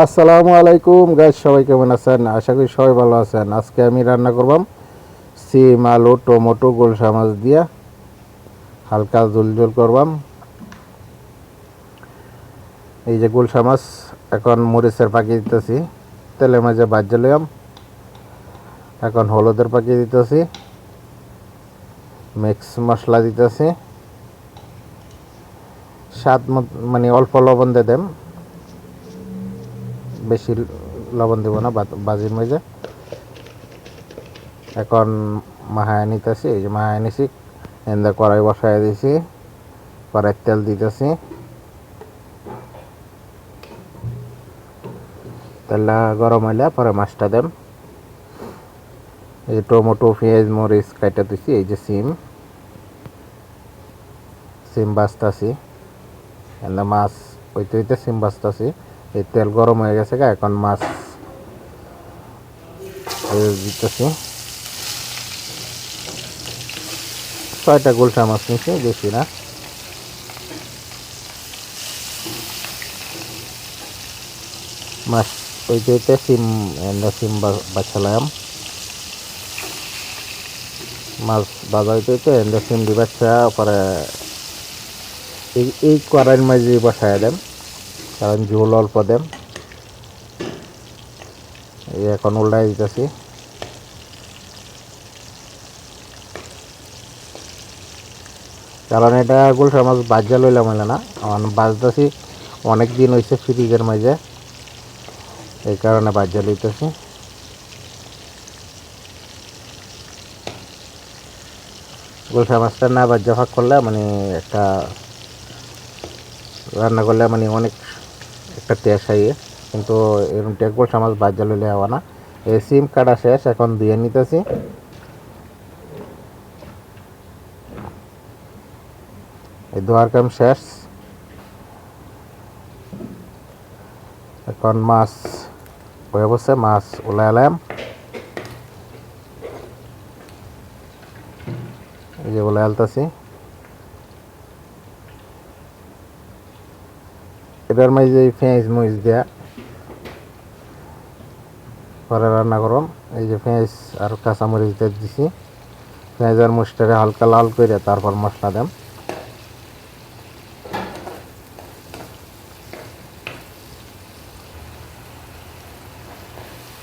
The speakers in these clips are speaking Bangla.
আসসালামু আলাইকুম গাইস সবাই কেমন আছেন? আশা করি সবাই ভালো আছেন। আজকে আমি রান্না করবাম সিম, আলু, টমেটো গোলসা মাছ দিয়া হালকা ঝোল ঝোল করবাম এই যে গোলসা মাছ, এখন মরিচের পাখি দিতেছি তেলে মাঝে বাজ্যা লইয়াম এখন হলুদের পাখি দিতেছি, মিক্স মশলা দিতেছি। স্বাদ মানে অল্প লবণ দিয়ে দেম। বেশি লবণ দেবো না বাজির মধ্যে এখন মাহায় নিতেছি, এই যে মাহায় নিছি, এন্দা কড়াই বসাই দিছি কড়াই তেল দিতেছি। তেলটা গরম হইলে পরে মাছটা দেন। এই যে টমেটো, পেঁয়াজ, মরিচ কাটা দিছি, এই যে সিম। সিম বাজতাছি। এন্দা মাছ হইতে হইতে সিম বাজতাছি। এই তেল গরম হয়ে গেছে গা, এখন মাছ দিতেছি। ছয়টা গোলসা মাছ নিছি বেশি না। মাছ হইতে হইতে সিম সিম বাছালাম। মাছ বাজা হইতে এন্দা সিম দি বাচ্চা পরে এই এই কড়াইয়ের মাঝে বসায় দেন। কারণ ঝোল অল্প দেন। এই এখন উল্টাই দিতেছি। কারণ এটা গুলশা মাছ বাজ্যা লইলাম হইলে না। বাজতেছি, অনেক দিন হয়েছে ফ্রিজের মাঝে। এই কারণে বাজ্যা লইতেছি। গুলশা মাছটা না বাজ্যা ফাঁক করলে মানে একটা রান্না করলে মানে অনেক একটা টেস্ট হয় কিন্তু এরকম টেকবো সমাজ বাজ্যা লইলে হওয়া না। এই সিম কাটা শেষ, এখন দিয়ে নিতেছি। এই দোয়ার কাম শেষ। এখন মাছ হয়ে বসে, মাছ উলাইলাম এই যে উলাই আলতাছি। এটার মাঝে এই পেঁয়াজ মরিচ দেয়া পরে রান্না করুন এই যে পেঁয়াজ আর কাঁচা মরিচ দিয়ে দিছি। পেঁয়াজ আর মরিচটারে হালকা লাল করে তারপর মশলা দেন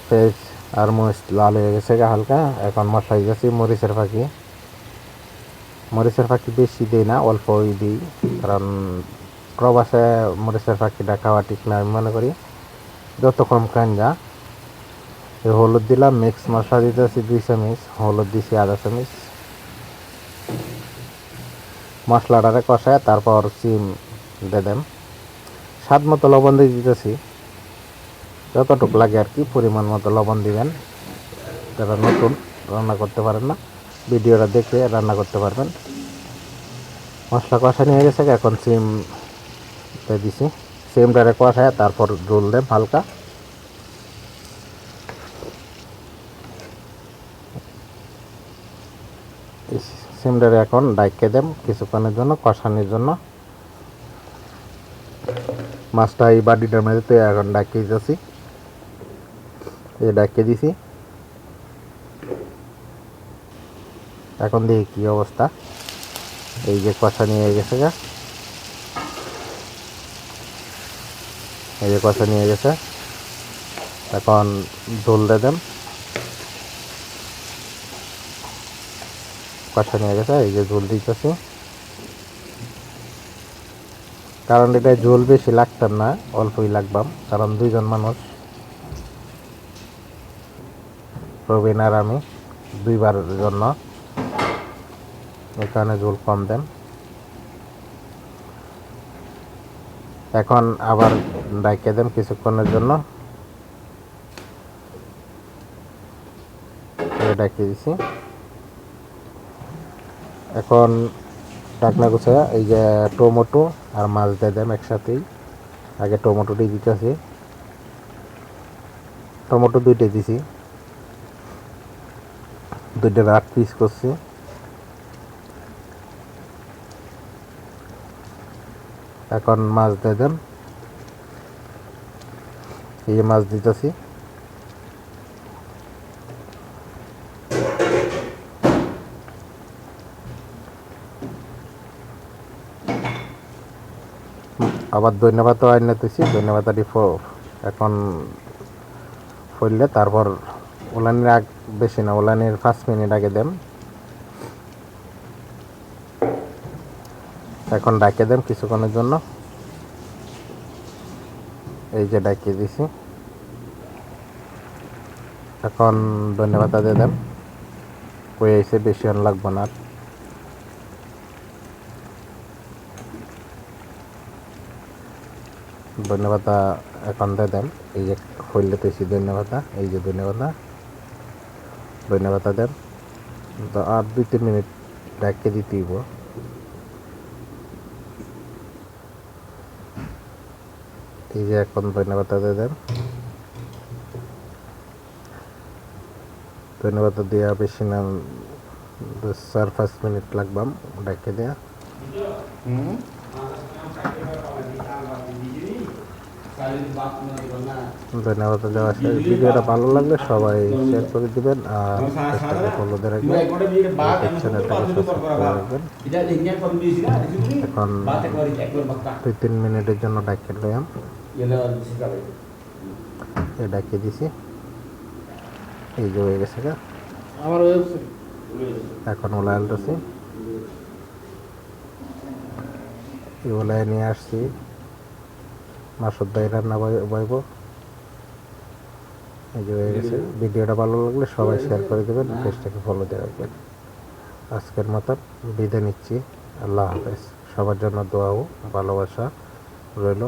পেঁয়াজ আর মরিচ লাল হয়ে গেছে হালকা। এখন মশলা দিয়েছি মরিচের পাখি মরিচের পাখি বেশি দিই না, অল্পই দিই। কারণ প্রবাসে মরিচের পাখিটা খাওয়া ঠিক না, আমি মনে করি। যত কম খান যা। হলুদ দিলাম, মিক্স মশলা দিতেছি দুই চামিচ, হলুদ দিছি আধা চামিচ। মশলাটারে কষায় তারপর সিম দিয়ে দেন। স্বাদ মতো লবণ দিয়ে দিতেছি। যতটুকু লাগে আর কি, পরিমাণ মতো লবণ দিবেন। যারা নতুন, রান্না করতে পারেন না, ভিডিওটা দেখে রান্না করতে পারবেন। মশলা কষা নিয়ে গেছে, এখন সিম দিয়ে দিছি। সিমটারে কষায় তারপর রোল দেন হালকা। এই সিমটারে এখন ডাইকে দেন কিছুক্ষণের জন্য, কষানোর জন্য। মাছটা এই বাটিটার মধ্যে তো এখন ডাকিয়ে দিতেছি। এই ডাকিয়ে দিছি। এখন দেখি কি অবস্থা। এই যে কষা নিয়ে গেছে গা। এই যে কষা নিয়ে গেছে। এখন ঝোল দিয়ে দেন। কষা নিয়ে গেছে, এই যে ঝোল দিতেছি। কারণ এটা ঝোল বেশি লাগতাম না, অল্পই লাগবাম, কারণ দুইজন মানুষ। প্রবীণ আর আমি, দুইবার জন্য। কারণে ঝোল কম দেন। এখন আবার ডাইকে দেন কিছুক্ষণের জন্য। ডাকিয়ে দিছি। এখন ডাকনা গুছায় এই যে টমেটো আর মাছ দিয়ে দেন একসাথেই। আগে টমেটোটি দিতেছি। টমেটো দুইটা দিছি। দুইটা রাত পিস করছি। এখন মাছ দিয়ে দেন। এই যে মাছ দিতেছি। আবার ধন্যবাদ আনতেছি ধন্যবাদটি এখন ফইললে তারপর ওলানির আগ বেশি না, ওলানির পাঁচ মিনিট আগে দেন। এখন ডাকে দেন কিছুক্ষণের জন্য। এই যে ডাকিয়ে দিছি। এখন ধন্যবাদ দিয়ে দেন। কই আইসে বেশি অন লাগবো না। ধন্যবাদ এখন দিয়ে দেন। এই যে হইলে পেয়েছি ধন্যবাদ এই যে ধন্যবাদ ধন্যবাদ দেন। তো আর দুই তিন মিনিট ডাকে দিতেইব। এই যে এখন ধন্যবাদ দিয়ে দেন। ধন্যবাদ দেওয়া বেশি না চার পাঁচ মিনিট লাগবাম ডাকে দেয়া। ধন্যবাদ দেওয়া ভিডিওটা ভালো লাগলে সবাই শেয়ার করে দিবেন আর ফলো দিয়ে রাখবেন। এখন দুই তিন মিনিটের জন্য ডাকে এ ডাকিয়ে দিছি। এই যে হয়ে গেছে গা। আমার এখন ওলা আলতেছি এই ওলায় নিয়ে আসছি। মাসুদ ভাই রান্না বইব। এই যে হয়ে গেছে। ভিডিওটা ভালো লাগলে সবাই শেয়ার করে দেবেন পেজটাকে ফলো দিয়ে রাখবেন। আজকের মতন বিদায় নিচ্ছি। আল্লাহ হাফেজ। সবার জন্য দোয়া ও ভালোবাসা রইল।